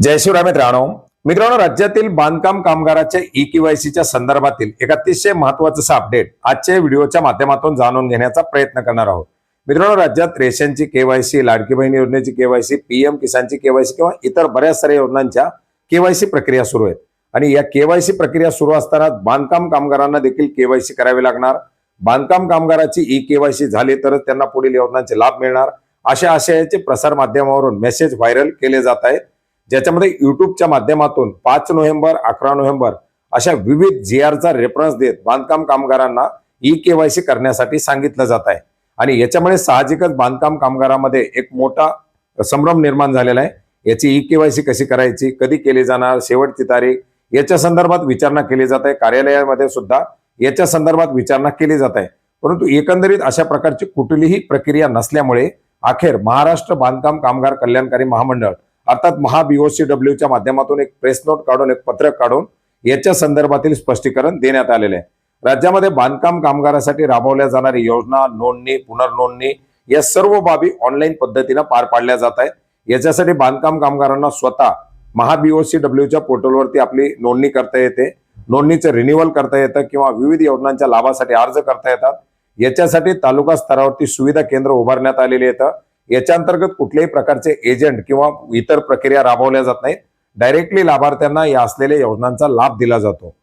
जय शिवराय मित्रांनो. मित्रांनो राज्यातील बांधकाम कामगाराच्या ई केवायसीच्या संदर्भातील एक अतिशय महत्वाचं अपडेट आजच्या व्हिडिओच्या माध्यमातून जाणून घेण्याचा प्रयत्न करणार आहोत. मित्रांनो राज्यात रेशनची केवायसी लाडकी बहीण योजनेची केवायसी पीएम किसानची केवायसी किंवा इतर बऱ्याच साऱ्या योजनांच्या केवायसी प्रक्रिया सुरू आहेत. आणि या केवायसी प्रक्रिया सुरू असताना बांधकाम कामगारांना देखील केवायसी करावी लागणार. बांधकाम कामगाराची ई केवायसी झाली तरच त्यांना पुढील योजनांचे लाभ मिळणार. अशा आशयाचे प्रसार माध्यमावरून मेसेज व्हायरल केले जात आहेत. ज्याच्यामध्ये युट्यूबच्या माध्यमातून पाच नोव्हेंबर अकरा नोव्हेंबर अशा विविध जी आरचा रेफरन्स देत बांधकाम कामगारांना ई केवायसी करण्यासाठी सांगितलं जात आहे. आणि याच्यामुळे साहजिकच बांधकाम कामगारामध्ये एक मोठा संभ्रम निर्माण झालेला आहे. याची ई केवायसी कशी करायची कधी केली जाणार शेवटची तारीख याच्या संदर्भात विचारणा केली जात आहे. कार्यालयामध्ये सुद्धा याच्या संदर्भात विचारणा केली जात आहे. परंतु एकंदरीत अशा प्रकारची कुठलीही प्रक्रिया नसल्यामुळे अखेर महाराष्ट्र बांधकाम कामगार कल्याणकारी महामंडळ अर्थात महा डब्ल्यूच्या माध्यमातून एक प्रेस नोट काढून एक पत्रक काढून याच्या संदर्भातील स्पष्टीकरण देण्यात आलेले आहे. राज्यामध्ये बांधकाम कामगारासाठी राबवल्या जाणारी योजना नोंदणी पुनर्नोंदणी या सर्व बाबी ऑनलाईन पद्धतीनं पार पाडल्या जात आहेत. याच्यासाठी बांधकाम कामगारांना स्वतः महा डब्ल्यूच्या पोर्टलवरती आपली नोंदणी करता येते. नोंदणीचं रिन्युअल करता येतं किंवा विविध योजनांच्या लाभासाठी अर्ज करता येतात. याच्यासाठी तालुका स्तरावरती सुविधा केंद्र उभारण्यात आलेली येतं. याच्या अंतर्गत कुठल्याही प्रकारचे एजंट किंवा इतर प्रक्रिया राबवल्या जात नाहीत. डायरेक्टली लाभार्थ्यांना या असलेल्या योजनांचा लाभ दिला जातो.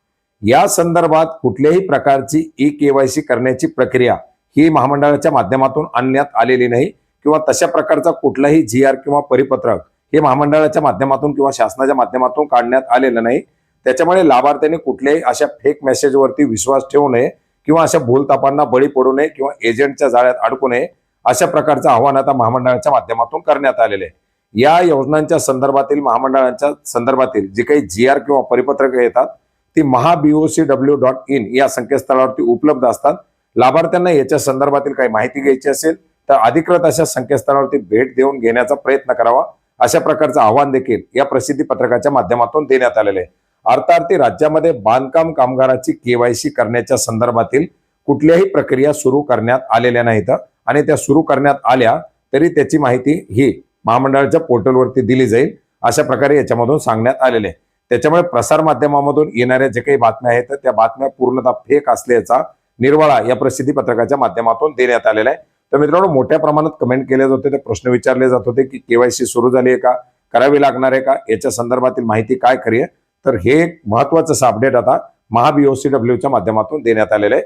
या संदर्भात कुठल्याही प्रकारची ई केवायसी करण्याची प्रक्रिया ही महामंडळाच्या माध्यमातून आणण्यात आलेली नाही किंवा तशा प्रकारचा कुठलाही जी आर किंवा परिपत्रक हे महामंडळाच्या माध्यमातून किंवा शासनाच्या माध्यमातून काढण्यात आलेलं नाही. त्याच्यामुळे लाभार्थ्यांनी कुठल्याही अशा फेक मेसेजवरती विश्वास ठेवू नये किंवा अशा भूलतापांना बळी पडू नये किंवा एजंटच्या जाळ्यात अडकू नये. अशा प्रकारचं आव्हान आता महामंडळाच्या माध्यमातून करण्यात आलेले आहे. या योजनांच्या संदर्भातील महामंडळांच्या संदर्भातील जे काही जी आर किंवा परिपत्रक येतात ती Maha BOC W dot in या संकेतस्थळावरती उपलब्ध असतात. लाभार्थ्यांना याच्या संदर्भातील काही माहिती घ्यायची असेल तर अधिकृत अशा संकेतस्थळावरती भेट देऊन घेण्याचा प्रयत्न करावा. अशा प्रकारचं आव्हान देखील या प्रसिद्धी पत्रकाच्या माध्यमातून देण्यात आलेले आहे. अर्थार्थी राज्यामध्ये बांधकाम कामगाराची केवायसी करण्याच्या संदर्भातील कुठल्याही प्रक्रिया सुरू करण्यात आलेल्या नाहीत. आणि त्या सुरू करण्यात आल्या तरी त्याची माहिती ही महामंडळाच्या पोर्टलवरती दिली जाईल अशा प्रकारे याच्यामधून सांगण्यात आलेले आहे. त्याच्यामुळे प्रसारमाध्यमामधून येणाऱ्या जे काही बातम्या आहेत त्या बातम्या पूर्णतः फेक असल्याचा निर्वाळा या प्रसिद्धी पत्रकाच्या माध्यमातून देण्यात आलेला आहे. तर मित्रांनो मोठ्या प्रमाणात कमेंट केले जात होते ते प्रश्न विचारले जात होते की केवायसी सुरू झाली आहे का करावी लागणार आहे का याच्या संदर्भातील माहिती काय खरी आहे? तर हे एक महत्वाचं अपडेट आता महाबीओसी डब्ल्यूच्या माध्यमातून देण्यात आलेलं आहे.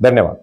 धन्यवाद.